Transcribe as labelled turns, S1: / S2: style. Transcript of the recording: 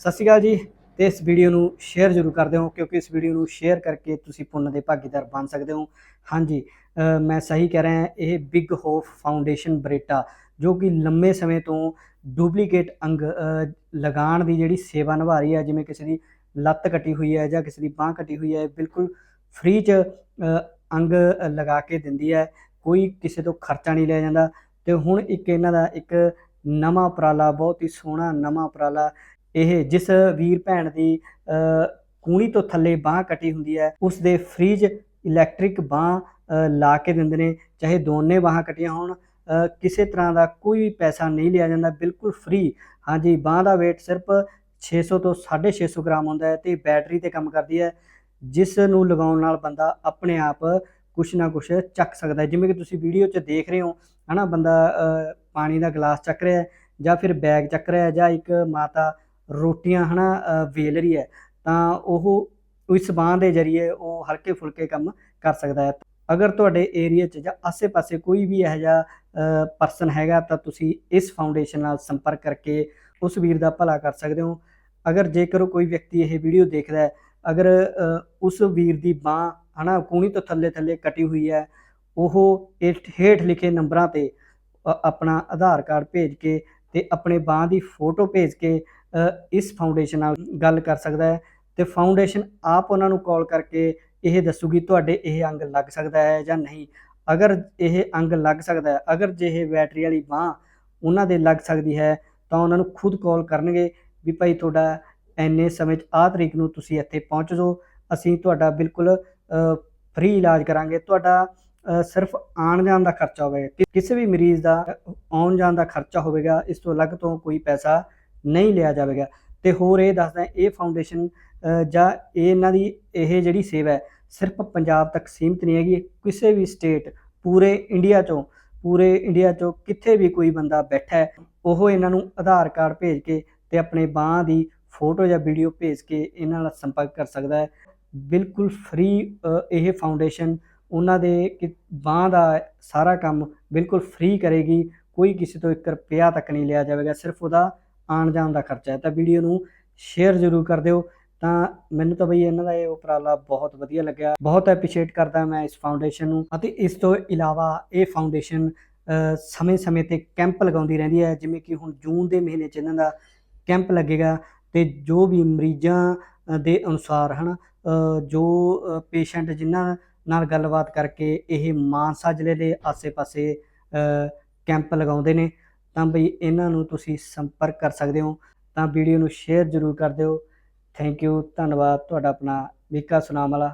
S1: ਸਤਿ ਸ਼੍ਰੀ ਅਕਾਲ ਜੀ ਤੇ ਇਸ ਵੀਡੀਓ ਨੂੰ ਸ਼ੇਅਰ ਜ਼ਰੂਰ ਕਰ ਦਿਓ ਕਿਉਂਕਿ ਇਸ ਵੀਡੀਓ ਨੂੰ ਸ਼ੇਅਰ ਕਰਕੇ ਤੁਸੀਂ ਪੁੰਨ ਦੇ ਭਾਗੀਦਾਰ ਬਣ ਸਕਦੇ ਹੋ। ਹਾਂਜੀ ਮੈਂ ਸਹੀ ਕਹਿ ਰਿਹਾ ਇਹ ਬਿਗ ਹੋਪ ਫਾਊਂਡੇਸ਼ਨ ਬਰੇਟਾ ਜੋ ਕਿ ਲੰਮੇ ਸਮੇਂ ਤੋਂ ਡੁਪਲੀਕੇਟ ਅੰਗ ਲਗਾਉਣ ਦੀ ਜਿਹੜੀ ਸੇਵਾ ਨਿਭਾ ਰਹੀ ਹੈ, ਜਿਵੇਂ ਕਿਸੇ ਦੀ ਲੱਤ ਕੱਟੀ ਹੋਈ ਹੈ ਜਾਂ ਕਿਸੇ ਦੀ ਬਾਹ ਕੱਟੀ ਹੋਈ ਹੈ ਬਿਲਕੁਲ ਫ੍ਰੀ ਚ ਅੰਗ ਲਗਾ ਕੇ ਦਿੰਦੀ ਹੈ। ਕੋਈ ਕਿਸੇ ਤੋਂ ਖਰਚਾ ਨਹੀਂ ਲਿਆ ਜਾਂਦਾ ਤੇ ਹੁਣ ਇੱਕ ਇਹਨਾਂ ਦਾ ਇੱਕ ਨਵਾਂ ਉਪਰਾਲਾ, ਬਹੁਤ ਹੀ ਸੋਹਣਾ ਨਵਾਂ ਉਪਰਾਲਾ ਇਹ ਜਿਸ ਵੀਰ ਭੈਣ ਦੀ ਅ, ਕੂਣੀ ਤੋਂ ਥੱਲੇ ਬਾਹ ਕੱਟੀ ਹੁੰਦੀ ਹੈ ਉਸ ਦੇ ਫ੍ਰੀਜ ਇਲੈਕਟ੍ਰਿਕ ਬਾਹ ਲਾ ਕੇ ਦਿੰਦੇ ਨੇ ਚਾਹੇ ਦੋਨੇ ਬਾਹਾਂ ਕੱਟੀਆਂ ਹੋਣ ਕਿਸੇ ਤਰ੍ਹਾਂ ਦਾ ਕੋਈ ਪੈਸਾ ਨਹੀਂ ਲਿਆ ਜਾਂਦਾ ਬਿਲਕੁਲ ਫ੍ਰੀ ਹਾਂਜੀ ਬਾਹ ਦਾ weight ਸਿਰਫ 600 ਤੋਂ 650 ਗ੍ਰਾਮ ਹੁੰਦਾ ਹੈ ਤੇ ਬੈਟਰੀ ਤੇ ਕੰਮ ਕਰਦੀ ਹੈ ਜਿਸ ਨੂੰ ਲਗਾਉਣ ਨਾਲ ਬੰਦਾ ਆਪਣੇ ਆਪ ਕੁਛ ਨਾ ਕੁਛ ਚੱਕ ਸਕਦਾ ਹੈ। ਜਿਵੇਂ ਕਿ ਤੁਸੀਂ ਵੀਡੀਓ 'ਚ ਦੇਖ ਰਹੇ ਹੋ ਹਨਾ ਬੰਦਾ ਪਾਣੀ ਦਾ ਗਲਾਸ ਚੱਕ ਰਿਹਾ ਹੈ ਜਾਂ ਫਿਰ ਬੈਗ ਚੱਕ ਰਿਹਾ ਹੈ ਜਾਂ ਇੱਕ ਮਾਤਾ ਰੋਟੀਆਂ ਹਨਾ ਅ, ਵੇਲ ਰਹੀ ਹੈ ਤਾਂ ਉਹ ਇਸ ਬਾਂਹ ਦੇ ਜ਼ਰੀਏ ਉਹ ਹਲਕੇ ਫੁਲਕੇ ਕੰਮ ਕਰ ਸਕਦਾ ਹੈ। ਅਗਰ ਤੁਹਾਡੇ ਏਰੀਆ 'ਚ ਜਾਂ ਆਸੇ-ਪਾਸੇ ਕੋਈ ਵੀ ਇਹੋ ਜਿਹਾ ਪਰਸਨ ਹੈਗਾ ਤਾਂ ਤੁਸੀਂ ਇਸ ਫਾਊਂਡੇਸ਼ਨ ਨਾਲ ਸੰਪਰਕ ਕਰਕੇ ਉਸ ਵੀਰ ਦਾ ਭਲਾ ਕਰ ਸਕਦੇ ਹੋ। ਅਗਰ ਜੇਕਰ ਕੋਈ ਵਿਅਕਤੀ ਇਹ ਵੀਡੀਓ ਦੇਖਦਾ ਹੈ ਅਗਰ ਉਸ ਵੀਰ ਦੀ ਬਾਹ ਹਨਾ ਕੂਣੀ ਤੋਂ ਥੱਲੇ ਥੱਲੇ ਕਟੀ ਹੋਈ ਹੈ ਉਹ ਇਹ ਹੇਠ ਲਿਖੇ ਨੰਬਰਾਂ ਤੇ ਆਪਣਾ ਆਧਾਰ ਕਾਰਡ ਭੇਜ ਕੇ ਤੇ ਆਪਣੇ ਬਾਹ ਦੀ ਫੋਟੋ ਭੇਜ ਕੇ ਇਸ ਫਾਊਂਡੇਸ਼ਨ ਨਾਲ ਗੱਲ ਕਰ ਸਕਦਾ ਹੈ ਤੇ ਫਾਊਂਡੇਸ਼ਨ ਆਪ ਉਹਨਾਂ ਨੂੰ ਕਾਲ ਕਰਕੇ ਇਹ ਦੱਸੂਗੀ ਤੁਹਾਡੇ ਇਹ ਅੰਗ ਲੱਗ ਸਕਦਾ ਹੈ ਜਾਂ ਨਹੀਂ। ਅਗਰ ਇਹ ਅੰਗ ਲੱਗ ਸਕਦਾ ਹੈ, ਅਗਰ ਜੇ ਇਹ ਬੈਟਰੀ ਵਾਲੀ ਬਾਹ ਉਹਨਾਂ ਦੇ ਲੱਗ ਸਕਦੀ ਹੈ, ਤਾਂ ਉਹਨਾਂ ਨੂੰ ਖੁਦ ਕਾਲ ਕਰਨਗੇ ਵੀ ਭਾਈ ਤੁਹਾਡਾ ਐਨੇ ਸਮੇਂ 'ਚ ਆਹ ਤਰੀਕ ਨੂੰ ਤੁਸੀਂ ਇੱਥੇ ਪਹੁੰਚ ਜਾਓ, ਅਸੀਂ ਤੁਹਾਡਾ ਬਿਲਕੁਲ ਫ੍ਰੀ ਇਲਾਜ ਕਰਾਂਗੇ। ਤੁਹਾਡਾ ਸਿਰਫ ਆਉਣ ਜਾਣ ਦਾ ਖਰਚਾ ਹੋਵੇਗਾ, ਕਿ- ਕਿਸੇ ਵੀ ਮਰੀਜ਼ ਦਾ ਆਉਣ ਜਾਣ ਦਾ ਖਰਚਾ ਹੋਵੇਗਾ, ਇਸ ਤੋਂ ਅਲੱਗ ਤੋਂ ਕੋਈ ਪੈਸਾ ਨਹੀਂ ਲਿਆ ਜਾਵੇਗਾ। ਤੇ ਹੋਰ ਇਹ ਦੱਸਦਾ, ਇਹ ਫਾਊਂਡੇਸ਼ਨ ਜਾਂ ਇਹ ਇਹਨਾਂ ਦੀ ਇਹ ਜਿਹੜੀ ਸੇਵਾ ਹੈ, ਸਿਰਫ ਪੰਜਾਬ ਤੱਕ ਸੀਮਿਤ ਨਹੀਂ ਹੈਗੀ ਕਿਸੇ ਵੀ ਸਟੇਟ ਪੂਰੇ ਇੰਡੀਆ ਚੋਂ, ਪੂਰੇ ਇੰਡੀਆ ਚੋਂ ਕਿੱਥੇ ਵੀ ਕੋਈ ਬੰਦਾ ਬੈਠਾ ਹੈ, ਉਹ ਇਹਨਾਂ ਨੂੰ ਆਧਾਰ ਕਾਰਡ ਭੇਜ ਕੇ ਤੇ ਆਪਣੇ ਬਾਹ ਦੀ ਫੋਟੋ ਜਾਂ ਵੀਡੀਓ ਭੇਜ ਕੇ ਇਹਨਾਂ ਨਾਲ ਸੰਪਰਕ ਕਰ ਸਕਦਾ ਹੈ। ਬਿਲਕੁਲ ਫ੍ਰੀ ਇਹ ਫਾਊਂਡੇਸ਼ਨ ਉਹਨਾਂ ਦੇ ਕਿ ਬਾਹ ਦਾ ਸਾਰਾ ਕੰਮ ਬਿਲਕੁਲ ਫ੍ਰੀ ਕਰੇਗੀ, ਕੋਈ ਕਿਸੇ ਤੋਂ 1 ਰੁਪਿਆ ਤੱਕ ਨਹੀਂ ਲਿਆ ਜਾਵੇਗਾ, ਸਿਰਫ ਉਹਦਾ ਆਉਣ ਜਾਣ ਦਾ ਖਰਚਾ ਹੈ ਤਾਂ ਵੀਡੀਓ ਨੂੰ ਸ਼ੇਅਰ ਜ਼ਰੂਰ ਕਰ ਦਿਓ। ਤਾਂ ਮੈਨੂੰ ਤਾਂ ਬਈ ਇਹਨਾਂ ਦਾ ਇਹ ਉਪਰਾਲਾ ਬਹੁਤ ਵਧੀਆ ਲੱਗਿਆ। ਬਹੁਤ ਐਪਰੀਸ਼ੀਏਟ ਕਰਦਾ ਮੈਂ ਇਸ ਫਾਊਂਡੇਸ਼ਨ ਨੂੰ ਅਤੇ ਇਸ ਤੋਂ ਇਲਾਵਾ ਇਹ ਫਾਊਂਡੇਸ਼ਨ ਸਮੇਂ-ਸਮੇਂ ਤੇ ਕੈਂਪ ਲਗਾਉਂਦੀ ਰਹਿੰਦੀ ਹੈ। ਜਿਵੇਂ ਕਿ ਹੁਣ ਜੂਨ ਦੇ ਮਹੀਨੇ 'ਚ ਇਹਨਾਂ ਦਾ ਕੈਂਪ ਲੱਗੇਗਾ ਤੇ ਜੋ ਵੀ ਮਰੀਜ਼ਾਂ ਦੇ ਅਨੁਸਾਰ ਹਨ ਅ, ਜੋ ਪੇਸ਼ੈਂਟ ਜਿਨ੍ਹਾਂ ਨਾਲ ਗੱਲਬਾਤ ਕਰਕੇ ਇਹ ਮਾਨਸਾ ਜ਼ਿਲ੍ਹੇ ਦੇ ਆਸੇ-ਪਾਸੇ ਕੈਂਪ ਲਗਾਉਂਦੇ ਨੇ ਤਾਂ ਬਈ ਇਹਨਾਂ ਨੂੰ ਤੁਸੀਂ ਸੰਪਰਕ ਕਰ ਸਕਦੇ ਹੋ, ਤਾਂ ਵੀਡੀਓ ਨੂੰ ਸ਼ੇਅਰ ਜ਼ਰੂਰ ਕਰ ਦਿਓ। ਥੈਂਕ ਯੂ ਧੰਨਵਾਦ। ਤੁਹਾਡਾ ਆਪਣਾ ਮੀਕਾ ਸੁਨਾਮ ਵਾਲਾ।